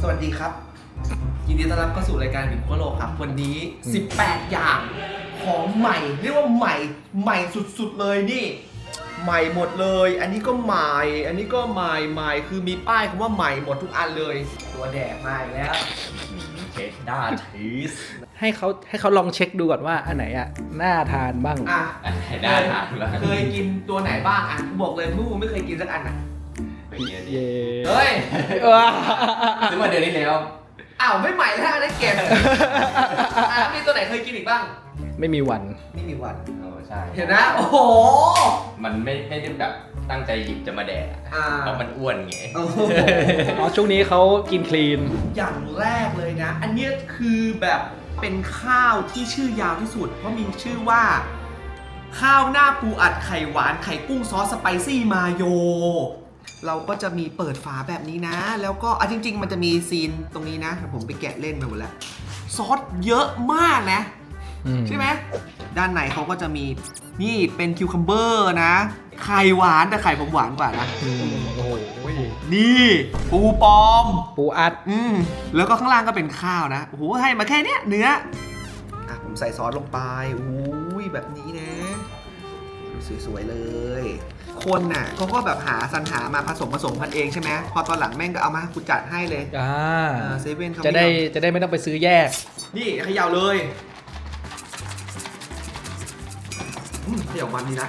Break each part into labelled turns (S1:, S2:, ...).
S1: สวัสดีครับ ยินดีต้อนรับเข้าสู่รายการบินโคโลครับ วันนี้ 18 อย่างของใหม่ เรียกว่าใหม่ใหม่สุดๆเลยนี่ ใหม่หมดเลย อันนี้ก็ใหม่ อันนี้ก็ใหม่ใหม่คือมีป้ายคำว่าใหม่หมดทุกอันเลย ตัวแดกมาอีกแล้ว
S2: เช็ดด้าชีส
S3: ให้เขาให้เขาลองเช็คดูก่อนว่าอันไหนอะน่าทานบ้าง
S1: อะ
S2: ด้าทานแล้ว
S1: เคยกินตัวไหนบ้างอะกูบอกเลยมึงไม่เคยกินสักอันอะ
S2: เป็นไงดี
S3: เย่
S1: เฮ้ย
S2: ซื้อมาเดือนนี้แล้ว
S1: อ้าวไม่ใหม่แล้วอันนั้นเก็บอะมีตัวไหนเคยกินอีกบ้าง
S3: ไม่มีวัน
S1: ไม่มีวัน
S2: โอ้ใช่
S1: เห็นนะ โอ้โห
S2: มันไม่ไม่ได้แบบตั้งใจหยิบจะมาแดกอะ
S1: อ่า
S2: เพราะมันอ้วนไง
S1: โอ้โห
S3: อ๋อช่วงนี้เขากินคลีน
S1: อย่างแรกเลยนะ อันเนี้ยคือแบบเป็นข้าวที่ชื่อยาวที่สุด เพราะมีชื่อว่า ข้าวหน้าปูอัดไข่หวานไข่กุ้งซอสสไปซี่มาโย เราก็จะมีเปิดฝาแบบนี้นะ แล้วก็อะจริง ๆ มันจะมีซีนตรงนี้นะแต่ผมไปแกะเล่นมาหมดแล้ว ซอสเยอะมากนะ
S3: อืม
S1: ใช่ไหมด้านในเขาก็จะมีนี่เป็นคิวคัมเบอร์นะ ไข่หวานแต่ไข่ผมหวานกว่านะ
S3: อืมโอ้โห
S1: นี่ปูปลอม
S3: ปูอัด
S1: อืมแล้วก็ข้างล่างก็เป็นข้าวนะ โอ้โห ให้มาแค่เนี้ยเนื้อ อะ ผมใส่ซอสลงไป อุ้ยแบบนี้นะดูสวยๆเลย คนน่ะเขาก็แบบหาสรรหามาผสมผสมกันเองใช่ไหมพอตอนหลังแม่งก็เอามากูจัดให้เลย
S3: อ่า
S1: เซเว่นเขา
S3: จะได้
S1: ม่เอา
S3: จะได้ไม่ต้องไปซื้อแยก
S1: นี่เขย่าเลยอืมเขย่ามันดีนะ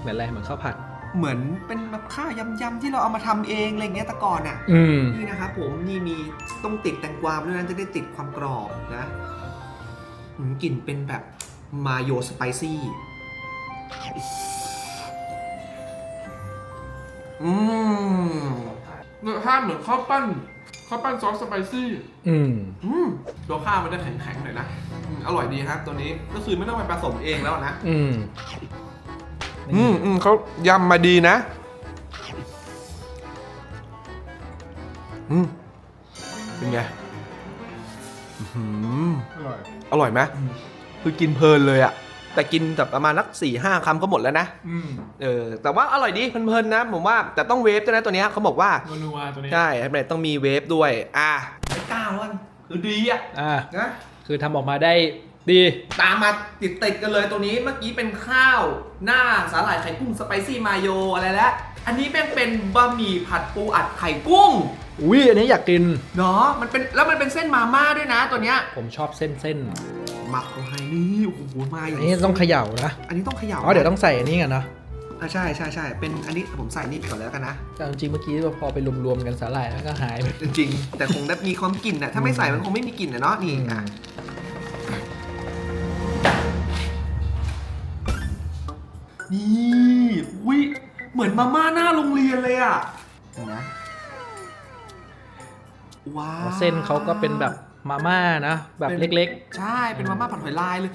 S3: เหมือนอะไรเหมือนข้าวผัด
S1: เหมือนเป็นแบบข้าวยำๆที่เราเอามาทำเองอะไรเงี้ยแต่ก่อนอะ
S3: อืม
S1: นี่นะครับผมนี่มีต้องติดแตงกวาด้วยนะจะได้ติดความกรอบนะอืมกลิ่นเป็นแบบมาโยสไปซี่ อืม
S4: รสชาติเหมือนข้าวปั้นข้าวปั้นซอสสไปซี่
S3: อืม
S1: อืมตัวข้าวมันจะแข็งๆหน่อยนะอืมอร่อยดีครับตัวนี้ก็คือไม่ต้องไปผสมเองแล้วนะ
S3: อืม
S4: อืมอืมเขายำมาดีนะ
S1: อืม เป็นไงอื้อหือ
S4: อร่อย
S1: อร่อยไหมคือกินเพลินเลยอะ แต่กินแบบประมาณนักสี่ห้าคำก็หมดแล้วนะ
S4: อืม
S1: เออแต่ว่าอร่อยดีเพลินๆนะผมว่าแต่ต้องเวฟด้วยนะตัวเนี้ยเขาบอกว่า
S4: นัวๆตัวนี้
S1: ใช่ไม่ต้องมีเวฟด้วยอะไม่กล้าแล้วกันคือดีอะ
S3: อ่า
S1: นะ
S3: คือทำออกมาได้ดี
S1: ตามมาติดติดๆกันเลยตัวนี้เมื่อกี้เป็นข้าว หน้าสาหร่ายไข่กุ้งสไปซี่มาโยอะไรแล้วอันนี้แม่งเป็นบะหมี่ผัดปูอัดไข่กุ้ง
S3: อุ้ยอันนี้อยากกิน
S1: เนาะมันเป็นแล้วมันเป็นเส้นมาม่าด้วยนะตัวเนี้ย
S3: ผมชอบเส้นเส้น
S1: หมักเขาให้นี่โอ้โหมาอ
S3: อั
S1: ย่าง
S3: นนี้ต้องเขย่านะ
S1: อันนี้ต้องเขย่า
S3: อ๋อเดี๋ยวต้องใส่อันนี้กันเนาะ
S1: อะใช่ใช่ใช่เป็นอันนี้ผมใส่นี่ก่อนแล้วกันนะ
S3: แต่จริงๆเมื่อกี้พอไปรวมๆกันสาหร่ายแล้วก็หายไป
S1: จริงๆแต่คงได้มีความกลิ่นนะถ้าไม่ใส่มันคงไม่มีกลิ่นนะเนาะนี่อะนี่อุ้ยเหมือนมาม่าหน้าโรงเรียนเลยอะเห็นไหมว้าว
S3: เส้นเขาก็เป็นแบบ มาม่านะ แบบเล็ก
S1: ใช่ เป็นมาม่าผัดหอยลายเลย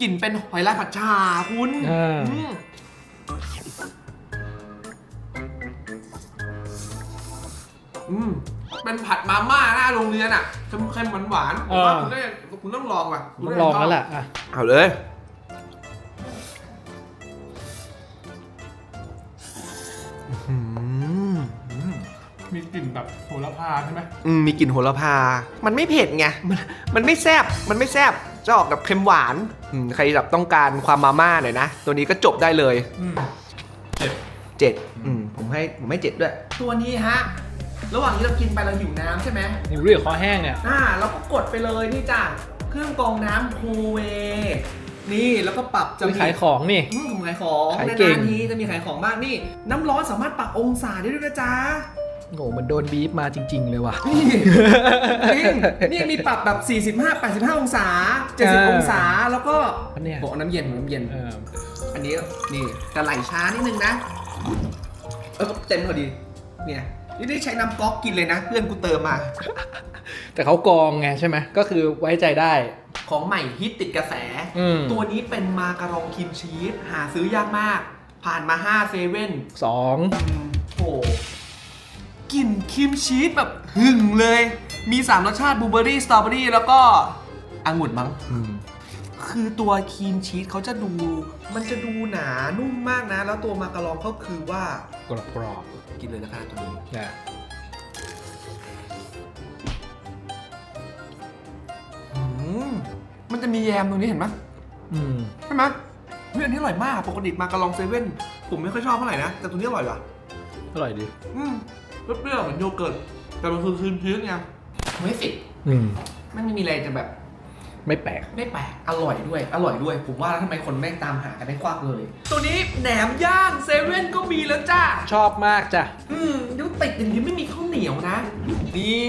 S1: กลิ่นเป็นหอยลายผัดชาคุณ
S3: เอออื
S1: มอืมเป็นผัดมาม่าหน้าโรงเรียนอะเค็มๆหวานๆผมว่าคุณได้คุณต้องลองว่ะ
S3: ๆต้องลองแล้วล่ะอะ
S1: เอาเลย
S4: มีกลิ่นแบบโหระพาใช่ไหม
S1: อืมมีกลิ่นโหระพา มันไม่เผ็ดไง มันมันไม่แซ่บมันไม่แซ่บจะออกแบบเค็มหวานอืมใครแบบต้องการความมาม่าหน่อยนะ ตัวนี้ก็จบได้เลย
S4: อืม
S1: เจ็ดอืมผมให้ผมให้เจ็ดด้วย ตัวนี้ฮะ ระหว่างที่เรากินไปเราหิวน้ำใช่ไหม
S3: หิวเรื่องคอแห้งเนี่ย
S1: อ่าเราก็กดไปเลยนี่จ้ะเครื่องกรองน้ำโคเว นี่แล้วก็ปรับจะ
S3: จะ
S1: มี
S3: ขายของนี่
S1: อืมผมขายของ
S3: ขายเก่ง
S1: นานๆทีจะมีขายของบ้างนี่ น้ำร้อนสามารถปรับองศาได้ด้วยนะจ๊ะ
S3: โอ้โหมันโดนบีบมาจริง ๆ เลยว่ะ
S1: นี่จริงนี่มีปรับแบบ 45 85 องศา 70 องศาแล้วก็
S3: อันเนี้ย
S1: โอ้น้ำเย็นน้ำเย็น
S3: เออ
S1: อันนี้นี่จะไหลช้านิดนึงนะ เออเต็มพอดี เนี่ยนี่ได้ใช้น้ำก๊อกกินเลยนะ เพื่อนกูเติมมา
S3: แต่เขากรองไงใช่ไหมก็คือไว้ใจได้
S1: ของใหม่ฮิตติดกระแส
S3: อืม
S1: ตัวนี้เป็นมาการองครีมชีสหาซื้อยากมาก ผ่านมา5เซเว่น
S3: สอง
S1: โอ้ กลิ่นครีมชีสแบบหึงเลย มี3รสชาติบลูเบอรี่สตรอเบอรี่แล้วก็องุ่นมั้ง คือตัวครีมชีสเขาจะดู มันจะดูหนานุ่มมากนะ แล้วตัวมาการองก็คือว่า
S3: กรอบกรอบ
S1: กินเลยนะคะตัวนี้
S3: นะอื
S1: มมันจะมีแยมตรงนี้เห็นไหมใช่ไหมเฮ้ยอนนี้อร่อยมาก ปกติมาการองเซเว่นผมไม่ค่อยชอบเท่าไหร่นะ แต่ตัวนี้อร่อยว่ะ
S3: อร่อยดี
S1: อื
S4: เปรี้ยวๆเหมือนโยเกิร์ตแต่มันคือครีมชีสไง
S1: ไม่สิ
S3: อืม
S1: มันไม่มีอะไรจะแบบ
S3: ไม่แปลก
S1: ไม่แปลกอร่อยด้วย อร่อยด้วย ผมว่าแล้วทำไมคนแม่งตามหากันได้ควักเลย ตัวนี้แหนมย่างเซเว่นก็มีแล้วจ้า
S3: ชอบมากจ้ะ
S1: อืมยุติดอย่างนี้ไม่มีข้าวเหนียวนะ นี่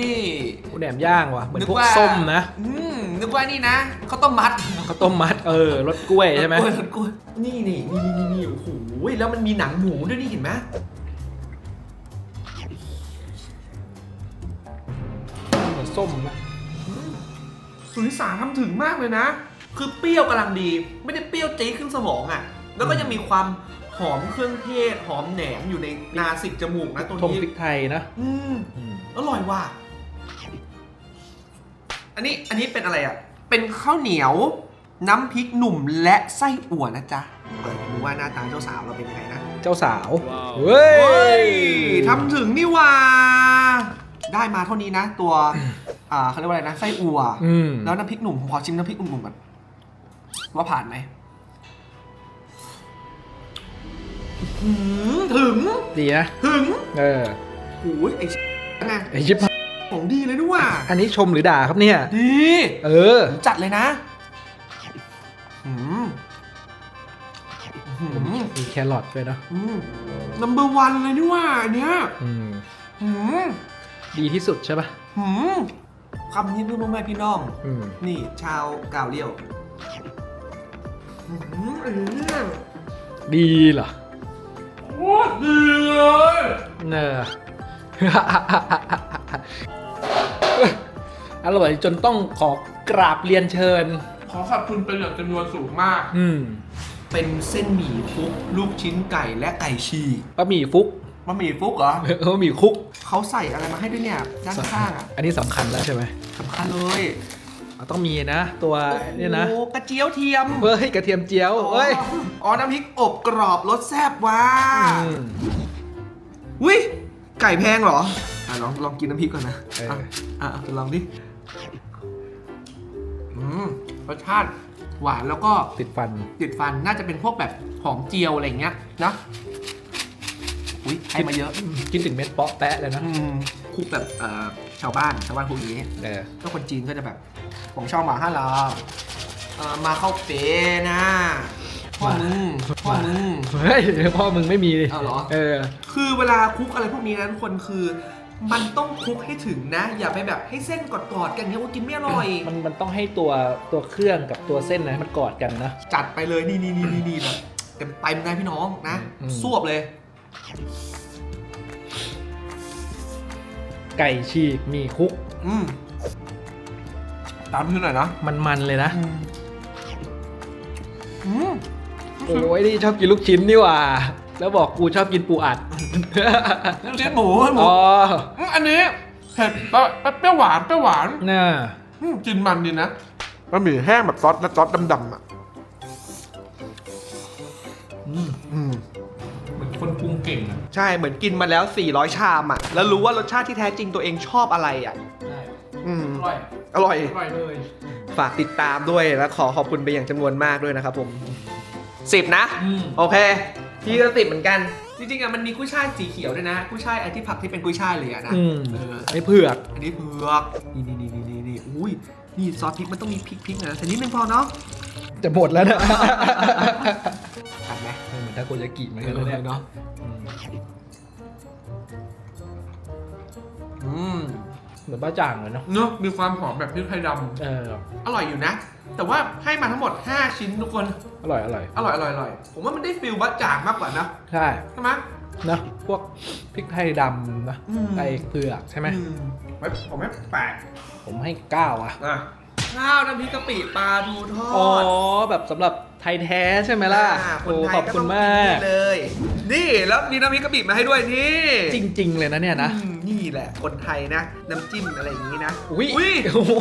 S3: แหนมย่างว่ะ เหมือนพวกาส้มนะ
S1: อืมนึกว่านี่นะข้าวต้มมัด
S3: ข้าวต้มมัด เออรสกล้วยใช่ไหม
S1: รสกล้วยรสกล้วยนี่นี่นี่นี่นี่โอ้โหแล้วมันมีหนังหมูด้วยนี่เห็นไหม
S3: ส้มนะ
S1: สุนิสาทำถึงมากเลยนะ คือเปรี้ยวกำลังดี ไม่ได้เปรี้ยวจี๊ดขึ้นสมองอะ แล้วก็ยังมีความหอมเครื่องเทศ หอมแหนมอยู่ในนาสิกจมูกนะตัว
S3: ทง
S1: นี้
S3: พริกไทยนะ
S1: อืม
S3: อืม
S1: อร่อยว่ะ อันนี้อันนี้เป็นอะไรอะ เป็นข้าวเหนียว น้ำพริกหนุ่มและไส้อั่วนะจ๊ะเปิดดูว่าหน้าตาเจ้าสาวเราเป็นยังไงนะ
S3: เจ้าสาวเฮ้
S1: เฮ้
S3: ย
S1: ยทำถึงนี่หว่า ได้มาเท่านี้นะ ตัว อ่าเขาเรียกว่าอะไรนะไส้อั่ว
S3: อืม
S1: แล้วน้ำพริกหนุ่มผมขอชิมน้ำพริกหนุ่มๆก่อนว่าผ่านไหมอื้อหือถึง
S3: ดีนะ
S1: ถึง
S3: เออ
S1: โอ้ยไอ้ไง
S3: ไอชิป
S1: ของดีเลยนี่หว่า
S3: อันนี้ชมหรือด่าครับเนี่ย
S1: ดี
S3: เออ
S1: ผมจัดเลยนะอืมอืม
S3: มีแครอทด้วยเนอะ
S1: อืม number one เลยนี่หว่าอันเนี้ย
S3: อืม
S1: อืม
S3: ดีที่สุดใช่ปะ
S1: หืมคำนี้เพื่อนพ่อแม่พี่น้อง
S3: อืม
S1: นี่ชาวกาวเลี้ยวหืมอันนี้เนี่ย
S3: ดีเหรอ
S4: โคตรดีเลย
S3: เนออร่อยจนต้องขอกราบเรียนเชิญ
S4: ขอขอบคุณเป็นอย่างจำนวนสูงมาก
S3: อืม
S1: เป็นเส้นหมี่ฟุก ลูกชิ้นไก่และไก่ฉีก
S3: บะหมี่ฟุก
S1: บะหมี่ฟุกเหรอ
S3: เออบะหมี่คุก
S1: เขาใส่อะไรมาให้ด้วยเนี่ยด้านข้างอะ
S3: อันนี้สำคัญแล้วใช่ไหม
S1: สำคัญเลย
S3: เราต้องมีนะ ตัวเนี่ยนะ
S1: โอ้กระเจียวเทียม
S3: เฮ้ยกระเทียมเจียวเฮ้ย
S1: อ๋อน้ำพริกอบกรอบรสแซ่บว่ะ
S3: อืม
S1: วิไก่แพงเหรออะลองลองกินน้ำพริกก่อนนะ
S3: เออ
S1: อะอะอะลองดิอืมรสชาติหวานแล้วก็
S3: ติดฟัน
S1: ติดฟันน่าจะเป็นพวกแบบหอมเจียวอะไรอย่างเงี้ยนะ อุ้ยให้มาเยอะ
S3: กินถึงเม็ดเปาะแปะเลยนะ
S1: อืมคุกแบบเอ่อชาวบ้านชาวบ้านพวกนี้
S3: เออ
S1: ถ้าคนจีนก็จะแบบผมชอบหมาห้าลาเอ่อมาเข้าเป๋นะพ่อมึงพ่อมึง
S3: เฮ้ยพ่อมึงไม่มีดิ
S1: เอาเหรอ
S3: เออ
S1: คือเวลาคลุกอะไรพวกนี้นะทุกคนคือ มันต้องคลุกให้ถึงนะ อย่าไปแบบให้เส้นกอดๆกันเนี้ยว่ากินไม่อร่อย
S3: มันมันต้องให้ตัวตัวเครื่องกับตัวเส้นนะมันกอดกันนะ
S1: จัดไปเลยนี่นี่นี่นี่นี่แบบเต็มเต็มๆนะพี่น้องนะ
S3: อืม
S1: สวบเลย
S3: ไก่ฉีกหมีคุก
S1: อืมตามพี่หน่อยนะ
S3: มันๆเลยนะ
S1: อืม
S3: โอ้ยนี่ชอบกินลูกชิ้นนี่หว่า แล้วบอกกูชอบกินปูอัด
S1: ลูกชิ้นหมูหมู
S3: อ๋อ
S4: อืมอันนี้เผ็ดแล้วเปรี้ยวหวานเปรี้ยวหวาน
S3: น่า
S4: อืมกินมันดีนะบะหมี่แห้งแบบซอสและซอสดำๆอะ
S1: ใช่เหมือนกินมาแล้ว 400 ชามอะ แล้วรู้ว่ารสชาติที่แท้จริงตัวเองชอบอะไรอะ
S3: ใช่
S1: อืม
S3: อร่อย
S1: อร่อย
S3: อร่อยเลย
S1: ฝากติดตามด้วยและขอขอบคุณไปอย่างจำนวนมากด้วยนะครับผมสิบนะ
S3: อืม
S1: โอเคพี่ก็สิบเหมือนกัน จริงๆอะมันมีกุ้ยช่ายสีเขียวด้วยนะกุ้ยช่ายไอ้ที่ผักที่เป็นกุ้ยช่ายเลยอะนะ
S3: อืม
S1: เออ
S3: ไอ้เผือก
S1: อันนี้เผือกนี่นี่นี่นี่นี่อุ้ยนี่ซอสพริกมันต้องมีพริกพริกหน่อยนะแต่นิดนึงพอเนาะ
S3: จะหมดแล้วนะ ทาโกยากิเหมือน
S1: เอ
S3: กันเลยเนี่ย
S1: อเนาะ
S3: อืม
S1: อืม
S3: เหมือนบ้าจ่างเลยเนาะ
S4: เนอะมีความหอมแบบพริกไทยด
S3: เออ
S1: อร่อยอยู่นะ แต่ว่าให้มาทั้งหมด 5 ชิ้นทุกคน
S3: อร่อยอร่อย
S1: อร่อยอร่อยอร่อยผมว่ามันได้ฟิลบัตจ่างมากกว่านะ
S3: ใช่
S1: ใช่ไหม
S3: นะพวกพริกไทยดำนะ
S1: อืม
S3: ไอเผือกใช่ไหม
S1: อืไม่ผมไม่แปลก
S3: ผมให้เก้าอะ
S1: อะ ข้าวน้ำพริกกะปิปลาทูทอ
S3: อ๋อ
S1: ด
S3: แบบสำหรับไทยแท้ใช่ไหมล่ะ
S1: อ่าค
S3: โอ้
S1: นไทย
S3: ขอบคุณ
S1: ต้ง
S3: มาก
S1: นเลย นี่แล้วมีน้ำพริกกะปิมาให้ด้วยนี่
S3: จริง ๆ เลยนะเนี่ยนะ
S1: อืมนี่แหละคนไทยนะ น้ำจิ้มอะไรอย่างนี้นะ
S3: อุ้ย
S1: อุ้ย
S3: โอ้โห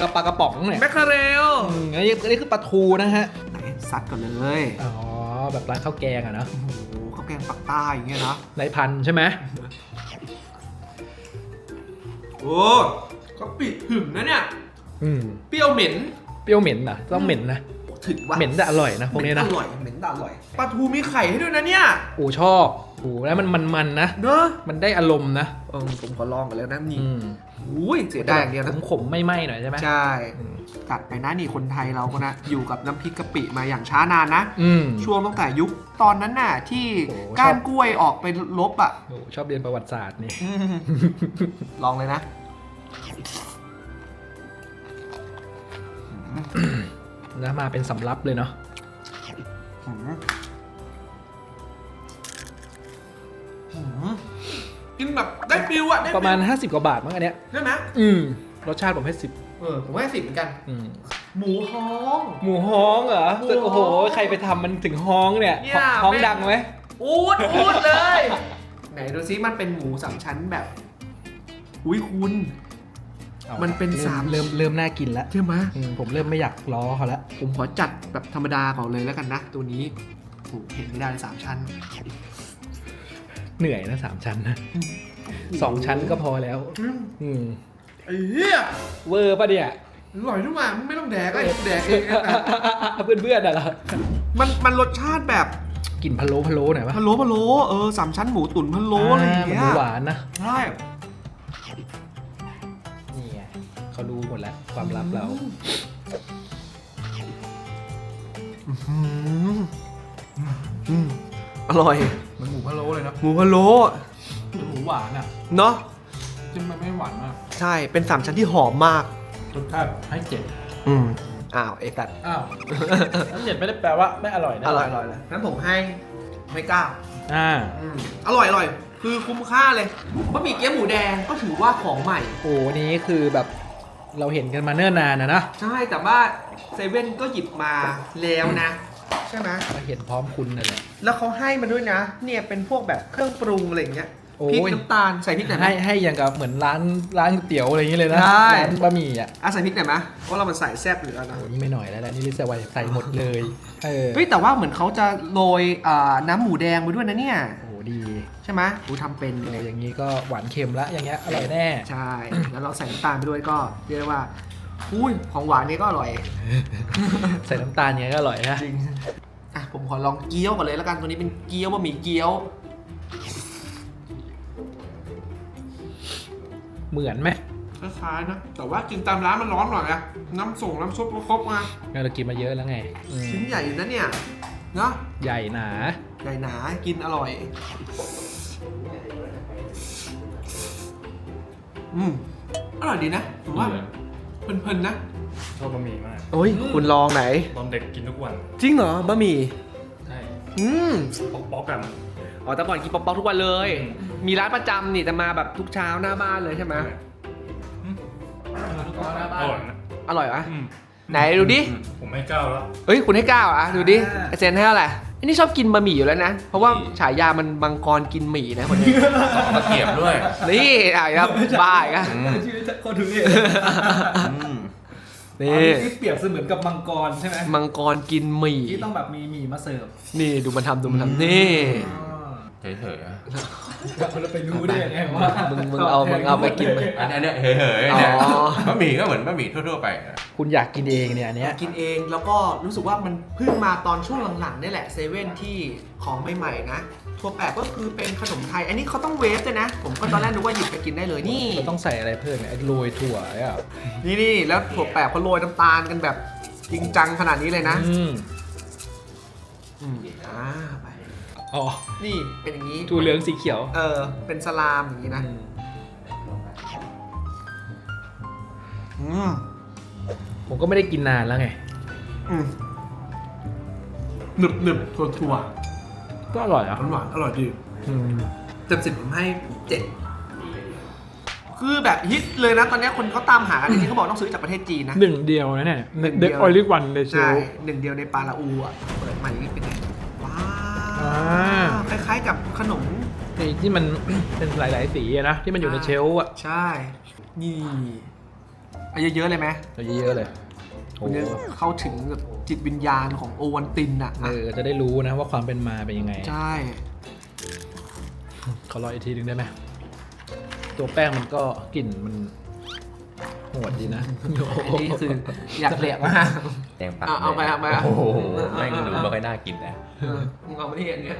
S3: กระปลากระป๋องเนี่ย
S1: แมคคาเรล
S3: อืมอันนี้อันนี้คือปลาทูนะฮะ
S1: ไหนซัดก่อนเลย
S3: อ๋อ แบบร้านข้าวแกงอะเนอะ
S1: โอ้โหข้าวแกงปักใต้อย่างเงี้ยนะ
S3: ในพันใช่ไหม
S1: โอ้กะปิถึงนะเนี่ย
S3: อืม
S1: เปรี้ยวเหม็น
S3: เปรี้ยวเหม็นเหรอต้องเหม็นนะ
S1: ถึงว่า
S3: เหม็นแต่อร่อยนะพวกนี้นะ
S1: อร่อยเหม็นแต่อร่อยปลาทูมีไข่ให้ด้วยนะเนี่ย
S3: โอ้ชอบโอ้แล้วมันมันมันๆนะ
S1: เนอะ
S3: มันได้อารมณ์นะ
S1: เออผมขอลองกันแล้วนะนี่
S3: อืม
S1: อุ้ยเสียดายอย่างเดียวนะ
S3: ขมๆไม่ไหม้หน่อยใช่ไหม
S1: ใช่
S3: อืม
S1: ตัดไปนะนี่คนไทยเราก็นะอยู่กับน้ำพริกกะปิมาอย่างช้านานนะ
S3: อืม
S1: ช่วงตั้งแต่ยุคตอนนั้นน่ะ ที่
S3: โอ้
S1: ก้าน
S3: ชอบ
S1: กล้วยออกไปลบอะ
S3: โอ้ชอบเรียนประวัติศาสตร์นี่
S1: ลองเลยนะ
S3: แล้วมาเป็นสำรับเลยเนาะ
S1: หืมหืมกินแบบได้ฟิลอะได้ฟิล
S3: ประมาณ 50 กว่าบาทมั้งอันเนี้ย
S1: ได้ไหม
S3: อืม รสชาติผมให้สิบ
S1: เออผมให้สิบเหมือนกัน
S3: อืม
S1: หมูฮ้อง
S3: หมูฮ้องเหรอ
S1: หมูฮ้อง
S3: โอ้โห ใครไปทำมันถึงฮ้องเนี่ย
S1: เนี่ย
S3: ฮ้อง
S1: แม่
S3: ดังไหม
S1: อูดอูดเลย ไหนดูซิมันเป็นหมูสามชั้นแบบ อุ้ยคุณ มันเป็น
S3: ริ่
S1: สาม
S3: เริ่มเริ่มน่ากินแล้ว
S1: ใช่ไหม
S3: อืมผมเริ่มไม่อยากล้อเขาแล้ว
S1: ผมขอจัดแบบธรรมดาก่อนเลยแล้วกันนะ ตัวนี้โอ้เห็นไม่ได้เลยสามชั้น
S3: เหนื่อยนะสามชั้นนะสองชั้นก็พอแล้ว
S1: อืม
S3: อืม
S1: ไอ้เหี้ย
S3: เวอร์ปะเนี่ย
S1: อร่อยทุกอย่างไม่ต้องแดกไอ้แดกเองนะ
S3: เพื่อนเพื่อนๆอะเหรอ
S1: มันมันรสชาติแบบ
S3: กลิ่นพะโล้พะโล้หน่อยปะ
S1: พะโล้พะโล้เออสามชั้นหมูตุ๋นพะโล้อะไรอย่างเงี้
S3: มัน
S1: ย
S3: ดูหวานนะ
S1: ใช่
S3: นี่ไง เขารู้หมดแล้วความลับเรา
S1: อืมอืมอร่อย
S4: มันหมูพะโล้เลยนะ
S1: หมูพะโล้
S4: หมูหวานอะ
S1: เนาะ
S4: จริงมันไม่หวานมาก
S1: ใช่เป็นสามชั้นที่หอมมาก
S4: รสชาติให้เจ็ด
S1: อืมอ้าวไอ้สัตว์
S3: อ้าวน้ำเจ็ดไม่ได้แปลว่าไม่อร่อยนะ
S1: อร่อยอร่อยเลยงั้นผมให้ไม่กล้า
S3: อ่า
S1: อืมอร่อยอร่อยคือคุ้มค่าเลยบะหมี่เกี๊ยวหมูแดงก็ถือว่าของใหม่
S3: โอ้โหนี้คือแบบ เราเห็นกันมาเนิ่นนานนะนะ
S1: ใช่แต่ว่าเซเว่นก็หยิบมาแล้วนะ ใช่ไหม
S3: เราเห็นพร้อมคุณนั่นแหละ
S1: แล้วเขาให้มาด้วยนะ เนี่ยเป็นพวกแบบเครื่องปรุงอะไรอย่างเงี้ย
S3: โอ้ย
S1: พริกน้ำตาลใส่พริกหน่อยไหม
S3: ให้ให้อย่างกับเหมือนร้านร้านก๋วยเตี๋ยวอะไรอย่างเงี้ยเลยนะ
S1: ใช่
S3: ร้านบะหมี่อะ
S1: อะใส่พริกหน่อยไหมเพราะเรามันใส่แซ่บอยู่แล้วนะ
S3: โอ้นี่ไม่หน่อยแล้วแหละนี่ลิซาวายใส่หมดเลยเออ
S1: เฮ้ยแต่ว่าเหมือนเขาจะโรยอ่าน้ำหมูแดงไปด้วยนะเนี่ย
S3: โอ้โห ดี
S1: ใช่ไหมกูทำเป็น
S3: โอ้
S1: เลย
S3: อย่างนี้ก็หวานเค็มละอย่างเงี้ยอร่อยแน่
S1: ใช่ แล้วเราใส่น้ำตาลไปด้วยก็เรียกได้ว่าอุ้ยของหวานนี่ก็อร่อย
S3: ใส่น้ำตาลเงี้ยก็อร่อยนะ
S1: จริงอะผมขอลองเกี๊ยวก่อนเลยแล้วกันตัวนี้เป็นเกี๊ยวบะหมี่เกี๊ยว
S3: เหมือนไหม
S4: คล้ายๆนะแต่ว่ากินตามร้านมันร้อนหน่อยอะน้ำส่งน้ำซุปก็ครบมา
S3: งั้นเรากินมาเยอะแล้วไงอืม
S1: ชิ้นใหญ่อยู่นะเนี่ยเนาะ
S3: ใหญ่หนา
S1: ใหญ่หนากินอร่อย อืมอร่อยดีนะผมว่าเพลินๆนะ
S5: ชอบบะหมี่มาก
S1: โอ้ย คุณลองไหน
S5: ตอนเด็กกินทุกวัน
S1: จริงเหรอบะหมี่
S5: ใช่
S1: อืม
S5: ป๊อกป๊อกกัน
S1: อ๋อแต่ก่อนกินป๊อกๆทุกวันเลย มีร้านประจำนี่แต่มาแบบทุกเช้าหน้าบ้านเลยใช่ไหม
S5: อร่อยนะ
S1: อร่อยปะ
S5: อืม
S1: ไหนดูดิ
S5: ผมให้เก้าแล้ว
S1: เฮ้ย คุณให้เก้าอะ ดูดิไอเซนให้เท่าไหร่ อันนี้ชอบกินบะหมี่อยู่แล้วนะ เพราะว่าฉายามันมังกรกินหมี่นะคนนี้
S2: ตะเกียบด้วย
S1: นี่อะครับบ้าอีกอะ
S2: อืม
S3: ชื่อก็ถึงนี่
S2: อืม
S1: นี่
S3: ที่เปรียบเสมือนกับมังกรใช่ไหม
S1: มังกรกินหมี่
S3: ที่ต้องแบบมีหมี่มาเสิร์ฟ
S1: นี่ดูมันทำดูมันทำนี่
S2: เฉยๆอะ
S3: เราไปรู้ได้ยังไงว่า
S1: มึงมึงเอามึงเอาไปกินไหม
S2: อันอันเนี้ยเฉยๆเนี่ย
S1: อ๋อ
S2: บะหมี่ก็เหมือนบะหมี่ทั่วๆไปอะ
S3: คุณอยากกินเองเนี่ยอันเนี้ย
S1: กินเองแล้วก็รู้สึกว่ามันเพิ่งมาตอนช่วงหลังๆนี่แหละเซเว่นที่ของใหม่ๆนะถั่วแปบก็คือเป็นขนมไทย อันนี้เขาต้องเวฟเลยนะ ผมก็ตอนแรกนึกว่าหยิบไปกินได้เลยนี่
S3: มันต้องใส่อะไรเพิ่มเนี่ยไอ้โรยถั่วอะ
S1: นี่นี่แล้วถั่วแปบเขาโรยน้ำตาลกันแบบจริงจังขนาดนี้เลยนะ
S3: อืม
S1: อืมอ่าไป
S3: อ๋อ
S1: นี่เป็นอย่างนี้
S3: ถั่วเหลืองสีเขียว
S1: เออ เป็นสลามอย่างนี้นะ อืม
S3: ผมก็ไม่ได้กินนานแล้วไง
S1: อืมหนึบหนึบถั่วถั่ว
S3: ก็อร่อยอะ
S1: หวานๆอร่อยดี
S3: อืม
S1: เต็มสิบผมให้เจ็ดคือแบบฮิตเลยนะ ตอนนี้คนเขาตามหากันจริงๆเขาบอกต้องซื้อจากประเทศจีนนะ
S3: หนึ่งเดียวนะเนี่ย
S1: หนึ่งเดี
S3: เด็
S1: ยว
S3: กออลิวันเลยเชีย
S1: ใช่
S3: ว
S1: หนึ่งเดียวในปาลาอูอะ เปิดมาอย่างนี้เป็นไงว้า
S3: อ่า
S1: ว คล้ายๆกับขนม
S3: ไอ้ที่มัน เป็นหลาย ๆ สีอะนะที่มันอยู่ในเชลฟ์อะ
S1: ใช่ นี่เอาเยอะๆเลยไหม
S3: เอาเยอะๆเลยโอ้
S1: มันจะเข้าถึงแบบจิตวิญญาณของโอวันตินอะ
S3: เออจะได้รู้นะว่าความเป็นมาเป็นยังไง
S1: ใช่
S3: ขอรออีกทีหนึ่งได้ไหมตัวแป้งมันก็กลิ่นมัน โหดดีนะ
S4: นี่คืออยากเรียกมาก
S2: แดงปัด
S4: เอาเอาไปเอาไป
S2: โอ้โหแม่งดูไม่ค่อยน่ากินนะ
S4: เออมึงเอามาที่อย่างเงี้ย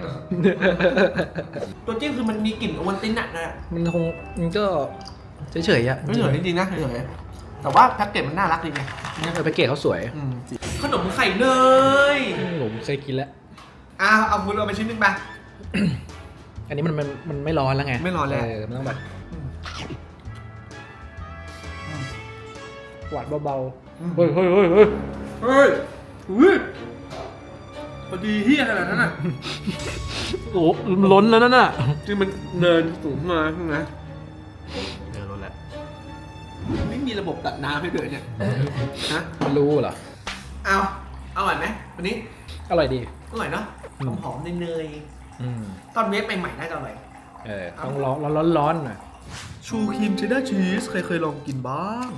S4: ตัวจิ้มคือมันมีกลิ่นโอวัลตินอะนะ
S3: มันคงมันก็เฉยๆอะ
S4: ไม่เหนื่อยจริงๆนะไม่เหนื่อยแต่ว่าแพ็กเกจมันน่ารักดีไง
S3: เออไปเกตเขาสวย
S4: อืมขนมไข่เนย
S3: ผมเคยกินแล้ว
S1: อะเอาคุณเอาไปชิ้นหนึ่งไป
S3: อันนี้มันมันมันไม่ร้อนแล้วไง
S1: ไม่ร้อนแล้ว
S3: เมันต้องแบบ วานเบาๆ เฮ้ยเฮ้ยเฮ้ยเฮ้ย
S4: เฮ้ยอุ้ยพอดีเฮียขนาดนั้นอะ
S3: โอ้โหล้นแล้วนั่นน่ะ
S4: จริงมันเนินสูงมาใช่ไหม
S3: เออล้นแล้ว
S4: ไม่มีระบบตัดน้ำให้ด้วยเนี่ยฮะ
S3: มันรู้เหรอ
S1: เอาอร่อยไหมวันนี้
S3: อร่อยดี
S1: อร่อยเนาะ
S3: อืม
S1: หอมๆเนย
S3: อืม
S1: ๆตอนเวฟใหม่ๆน่าจะอร่อย
S3: เออต้องร้อนร้อนร้อนๆหน่อย
S1: ชูครีมชีดดาร์ชีสเคยเคยลองกินบ้าง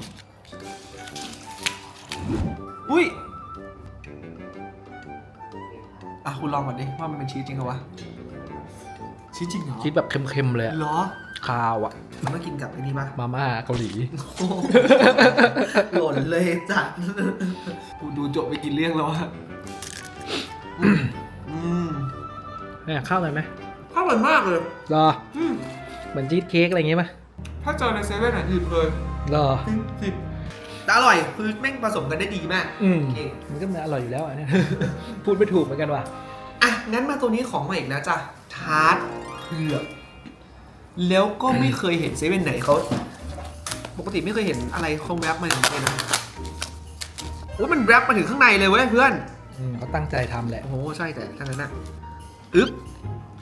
S1: อุ้ยอะคุณลองก่อนดิว่ามันเป็นชีสจริงเหรอวะชีสจริงเหรอ
S3: คิดแบบเค็มๆเลยอะ
S1: เหรอ
S3: คาวอะ
S1: มันต้องกินกับไอ้นี่ปะ
S3: มาม่าเกาหลี
S1: โอ้โหหล่นเลยจัด
S4: กูดูจบไปกินเลี้ยงแล้วอะ
S1: อืม
S3: เนี่ยข้าวอะไรไหม
S4: อร่อยมากเลย
S3: รอ
S4: อืม
S3: เหมือนชีสเค้กอะไรอย่างเงี้ยป่ะ
S4: ถ้าเจอในเซเว่นอะหยิบเลย
S3: รอ
S4: สิบ
S1: แต่อร่อยคือแม่งผสมกันได้ดีมาก
S3: อืม
S1: โอเค
S3: มันก็อร่อยอยู่แล้วอะเนี่ย พูดไม่ถูกเหมือนกันว่ะ
S1: อะงั้นมาตัวนี้ของใหม่อีกนะจ๊ะทาร์ตเผือกแล้วก็ไม่เคยเห็นเซเว่นไหนเขาปกติไม่เคยเห็นอะไรเขาแรปมาอย่างนี้เลยนะโอ้มันแรปมาถึงข้างในเลยเว้ยเพื่อน
S3: อืมเขาตั้งใจทำแหละ
S1: โอ้โหใช่แต่ทั้งนั้นนะอึ๊บ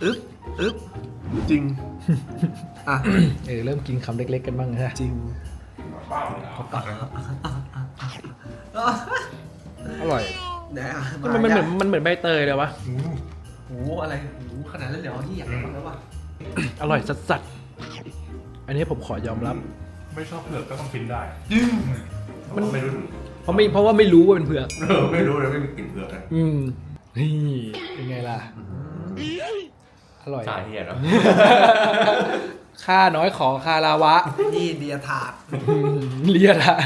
S1: อึ๊บอึ๊บจริง อะ
S3: เออเริ่มกินคำเล็ก ๆ กันบ้างนะ
S1: จริง
S3: อร่อย
S1: นะอะ
S3: มันมันเหมือนมันเหมือนใบเตยเลยวะ
S1: โอ้โหอะไรโอ้โหขนาดนั้นเลยเหรอที่อยากฟังแล้วว่ะ
S3: อร่อยสัสๆอันนี้ผมขอยอมรับ
S5: ไม่ชอบเผือกก็ต้องกินได้
S1: จริง
S5: มันไม่รู้
S3: เพราะไม่เพราะว่าไม่รู้ว่าเป็นเผือก
S5: เออไม่รู้เลยไม่มีกลิ่นเผือกเลย
S3: อืม นี่เป็นไงล่ะ อร่อย
S2: ชาเฮียเนาะ
S3: ค่าน้อยขอคาราวะ
S1: นี่เดียถาด
S3: อืมเรียดอะ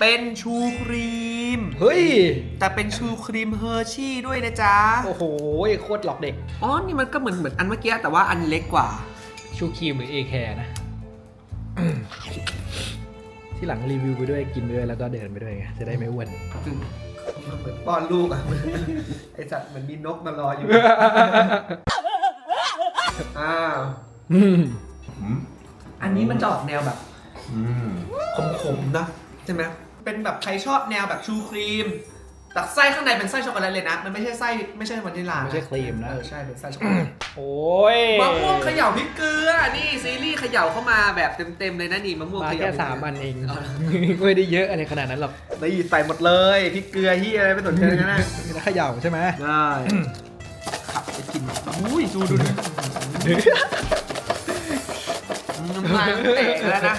S1: เป็นชูครีม
S3: เฮ้ย
S1: แต่เป็นชูครีมเฮอร์ชี่ด้วยนะจ๊ะ
S3: โอ้โหโคตรหลอกเด็ก
S1: อ๋อ นี่มันก็เหมือนเหมือนอันเมื่อกี้แต่ว่าอันเล็กกว่า
S3: ชูครีมหรือเอแคร์นะ ที่หลังรีวิวไปด้วยกินไปด้วยแล้วก็เดินไปด้วยไงจะได้ไม่อ้วน
S1: เหมือนป้อนลูกอะ ไอสัตว์เหมือนมีนกมารออยู่ อ้าว
S3: อืม
S1: อันนี้มันจะออกแนวแบบ
S2: อืม
S1: ขมๆนะใช่ไหมเป็นแบบใครชอบแนวแบบชูครีมแต่ไส้ข้างในเป็นไส้ช็อกโกแลตเลยนะ มันไม่ใช่ไส้ไม่ใช่วานิลลา
S3: ไม่ใช่ครีมนะ
S1: เออใช่เป็นไส้ช็อกโกแลต
S3: โอ้ย
S1: มะม่วงเขย่าพริกเกลือ นี่ซีรีส์เขย่าเข้ามาแบบเต็มๆเลยนะนี่มะม่วง
S3: มา
S1: เขย่า
S3: แค่
S1: พริกเกลื
S3: สามอันเองไม่ได้เยอะอะไรขนาดนั้นหรอก
S1: นี่ใส่หมดเลยพริกเกลือที่อะไรไม่สนใจทั้งนั้นนะ
S3: แล้วเขย่าใช่ไหม
S1: ได้ขับไปกินอุ้ยดูดูดู น้ำลายมันแตกแล้วนะ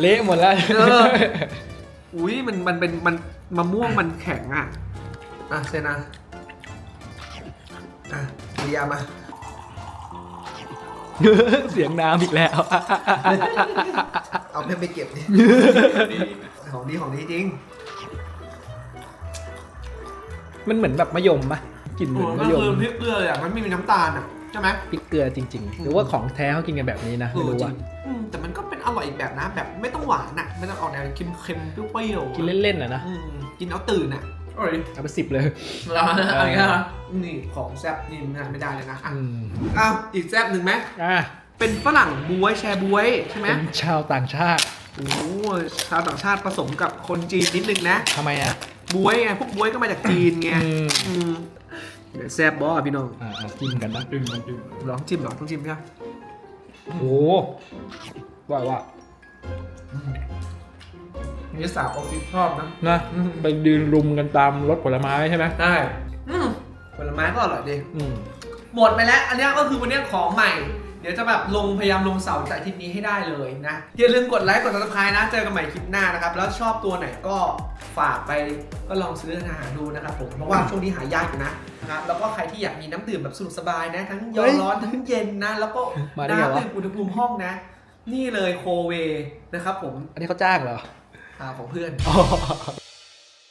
S3: เละหมดแล้ว
S1: เออ อุ้ยมันมันเป็นมันมะม่วงมันแข็งอะ อะเซนะอะเรียมา
S3: เสียงน้ำอีกแล้ว
S1: เอาเพชรไปเก็บดิ
S2: ดีไหม
S1: ของดีของดีจริง
S3: มันเหมือนแบบมะยมปะกลิ่นเหมื
S1: โอ้
S3: อน
S1: มั
S3: มะ
S1: น
S3: ยม
S1: คือพริกเกลือเลยอะ มันไม่มีน้ำตาลอะใช่ไหม
S3: พริกเกลือจริงๆ หรือว่าของแท้เขากินกันแบบนี้นะไม่รู้
S1: จ
S3: ว่า
S1: อืมแต่มันก็เป็นอร่อยอีกแบบนะ แบบไม่ต้องหวานอะไม่ต้องออกแนวเค็มเค็มๆเปรี้ยวๆ
S3: กินเล่นๆอะนะ
S1: อืมกินเอาตื่นอะอร่อย
S3: เอาไปสิบเลย
S1: แล้ว
S3: เออ
S1: อะไรกันนี่ของแซ่บนี่มันไม่ได้เลยนะอะ
S3: อืม
S1: อ้าวอีกแซ่บหนึ่งไหม
S3: อะ
S1: เป็นฝรั่งบวยแชร์บวยใช่ไหม
S3: เป็นชาวต่างชาติ
S1: โอ้โหชาวต่างชาติผสมกับคนจีนนิดนึงนะ
S3: ทำไมอะ
S1: บวยไงพวกบวยก็มาจากจีนไง
S3: อืม
S1: อืมเดี๋ยว แซ่บบอพี่น้อง
S3: อ่าอ่าจิ้มกันนะ
S5: จึงมันจึง
S1: ลองจิ้มหรอต้องจิ้มใช่ไหม
S3: โอ้โหว่าว่า
S1: นี่สาวออฟฟิศชอบนะ
S3: นะ
S1: อืม
S3: ไปยืนรุมกันตามรถผลไม้ใช่ไหม
S1: ได้อืมผลไม้ก็อร่อยดี
S3: อืม
S1: หมดไปแล้ว อันเนี้ยก็คือวันเนี้ยของใหม่ เดี๋ยวจะแบบลงพยายามลงเสาร์จากอาทิตย์นี้ให้ได้เลยนะ อย่าลืมกดไลค์กดติดตามนะ เจอกันใหม่คลิปหน้านะครับ แล้วชอบตัวไหนก็ฝากไปก็ลองซื้อหาดูนะครับผม เพราะว่าช่วงนี้หายากอยู่นะนะครับแล้วก็ใครที่อยากมีน้ำดื่มแบบสนุกสบายนะ ทั้งเย็นร้อนทั้งเย็นนะ แล้วก็
S3: มาได้ไงวะ
S1: น้ำดื่มอุณหภูมิห้องนะ นี่เลยโคเวนะครับผม
S3: อันนี้เขาจ้างเหรอ
S1: อ่าของเพื่อน
S3: อ๋อ